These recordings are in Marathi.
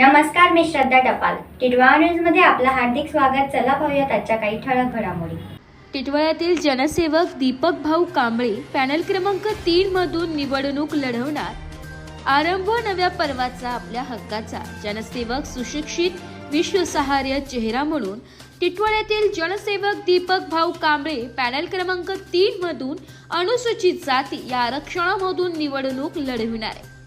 नमस्कार मी श्रद्धा टपाल. टिटवाळा न्यूजमध्ये आपलं हार्दिक स्वागत. चला पाहूयात आजच्या काही ठळक घडामोडी. टिटवाळ्यातील जनसेवक दीपक भाऊ कांबळे पॅनल क्रमांक तीन मधून निवडणूक लढवणार. आरंभ नव्या पर्वाचा आपल्या हक्काचा. जनसेवक सुशिक्षित विश्वसहार्य चेहरा म्हणून टिटवाळ्यातील जनसेवक दीपक भाऊ कांबळे पॅनल क्रमांक तीन मधून अनुसूचित जाती या आरक्षणामधून निवडणूक लढविणार आहे.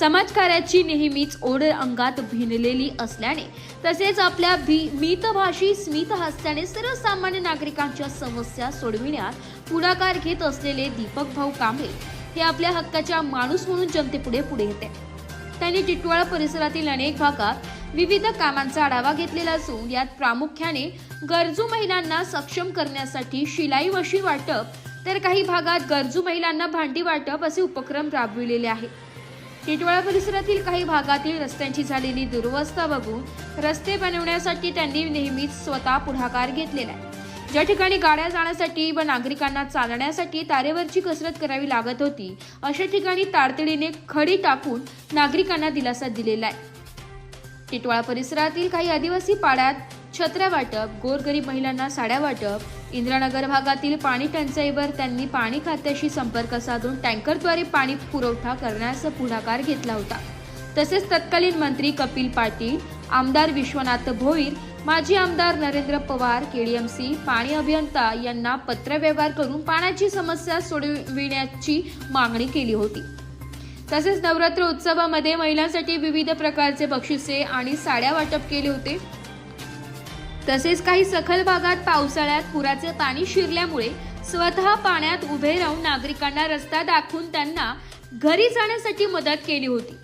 समाजकार्याची नेहमीच ओढ अंगात भिनलेली असल्याने तसेच आपल्या भी मितभाषी स्मित हास्याने सर्वसामान्य नागरिकांच्या समस्या सोडविण्यात पुढाकार घेत असलेले दीपक भाऊ कांबळे हे आपल्या हक्काच्या माणूस म्हणून जनतेपुढे पुढे येते. त्यांनी टिटवाळा परिसरातील अनेक भागात विविध कामांचा आढावा घेतलेला असून यात प्रामुख्याने गरजू महिलांना सक्षम करण्यासाठी शिलाई मशीन वाटप तर काही भागात गरजू महिलांना भांडी वाटप असे उपक्रम राबविलेले आहेत. टिटवाळा परिसरातील काही भागातील रस्त्यांची झालेली दुरवस्था बघून रस्ते बनवण्यासाठी त्यांनी नेहमीच स्वतः पुढाकार घेतलेला आहे. ज्या ठिकाणी गाड्या जाण्यासाठी व नागरिकांना चालण्यासाठी तारेवरची कसरत करावी लागत होती अशा ठिकाणी तातडीने खडी टाकून नागरिकांना दिलासा दिलेला आहे. टिटवाळा परिसरातील काही आदिवासी पाड्यात छत्र्या वाटप गोरगरीब महिलांना साड्या वाटप इंद्रानगर भागातील पाणी टंचाईवर त्यांनी पाणी खात्याशी संपर्क साधून टँकरद्वारे पाणी पुरवठा करण्याचा पुढाकार घेतला होता. तसेच तत्कालीन मंत्री कपिल पाटील आमदार विश्वनाथ भोईर माजी आमदार नरेंद्र पवार केडीएमसी पाणी अभियंता यांना पत्रव्यवहार करून पाण्याची समस्या सोडविण्याची मागणी केली होती. तसेच नवरात्र उत्सवामध्ये महिलांसाठी विविध प्रकारचे बक्षिसे आणि साड्या वाटप केले होते. तसेच काही सखल भागात पावसाळ्यात पुराचे पाणी शिरल्यामुळे स्वतः पाण्यात उभे राहून नागरिकांना रस्ता दाखवून त्यांना घरी जाण्यासाठी मदत केली होती.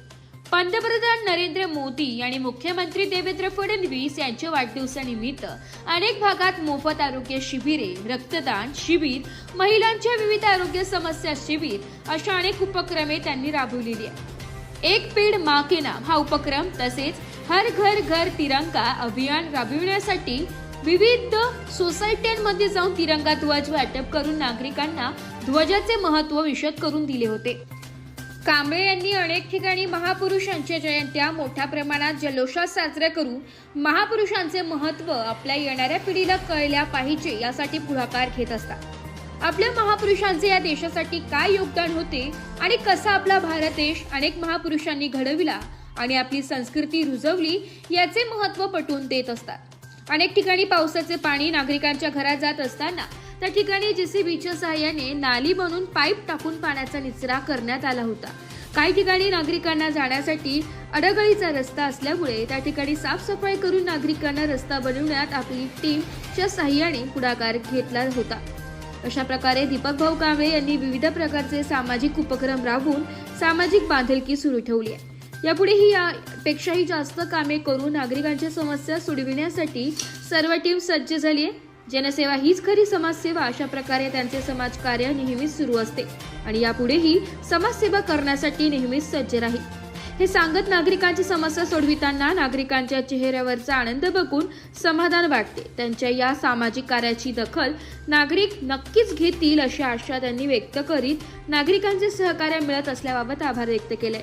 पंतप्रधान नरेंद्र मोदी आणि मुख्यमंत्री देवेंद्र फडणवीस यांच्या वाढदिवसानिमित्त अनेक भागात मोफत आरोग्य शिबिरे रक्तदान शिबिर महिलांच्या विविध आरोग्य समस्या शिबिर अशा अनेक उपक्रमे त्यांनी राबवलेली आहे एक पेड मा के नाम हा उपक्रम तसेच हर घर घर तिरंगा अभियान राबविण्यासाठी विविध सोसायट्यांमध्ये जाऊन तिरंगा ध्वज वाटप करून नागरिकांना ध्वजाचे महत्त्व विशद करून दिले होते. कांबळे यांनी अनेक ठिकाणी महापुरुषांच्या जयंत्या मोठ्या प्रमाणात जल्लोषात साजऱ्या करून महापुरुषांचे महत्त्व आपल्या येणाऱ्या पिढीला कळल्या पाहिजे यासाठी पुढाकार घेत असतात. आपल्या महापुरुषांचे या देशासाठी काय योगदान होते आणि कसा आपला भारत देश अनेक महापुरुषांनी घडविला आणि आपली संस्कृती रुजवली याचे महत्त्व पटवून देत असतात. अनेक ठिकाणी पावसाचे पाणी नागरिकांच्या घरात जात असताना त्या ठिकाणी जेसीबीच्या सहाय्याने नाली बनून पाईप टाकून पाण्याचा निचरा करण्यात आला होता. काही ठिकाणी नागरिकांना जाण्यासाठी अडगळीचा रस्ता असल्यामुळे त्या ठिकाणी साफसफाई करून नागरिकांना रस्ता बनवण्यात आपली टीमच्या सहाय्याने पुढाकार घेतला होता. अशा प्रकारे दीपक भाऊ कांबळे यांनी विविध प्रकारचे सामाजिक उपक्रम राबवून सामाजिक बांधिलकी सुरू ठेवली आहे. यापुढेही यापेक्षाही जास्त कामे करून नागरिकांच्या समस्या सोडविण्यासाठी सर्व टीम सज्ज झाली आहे. जनसेवा हीच खरी समाजसेवा अशा प्रकारे त्यांचे समाजकार्य नेहमीच सुरू असते आणि यापुढेही समाजसेवा करण्यासाठी नेहमीच सज्ज राहील. हे सांगत नागरिकांची समस्या सोडविताना नागरिकांच्या चेहऱ्यावरचा आनंद बघून समाधान वाटते. त्यांच्या या सामाजिक कार्याची दखल नागरिक नक्कीच घेतील अशी आशा त्यांनी व्यक्त करीत नागरिकांचे सहकार्य मिळत असल्याबाबत आभार व्यक्त केले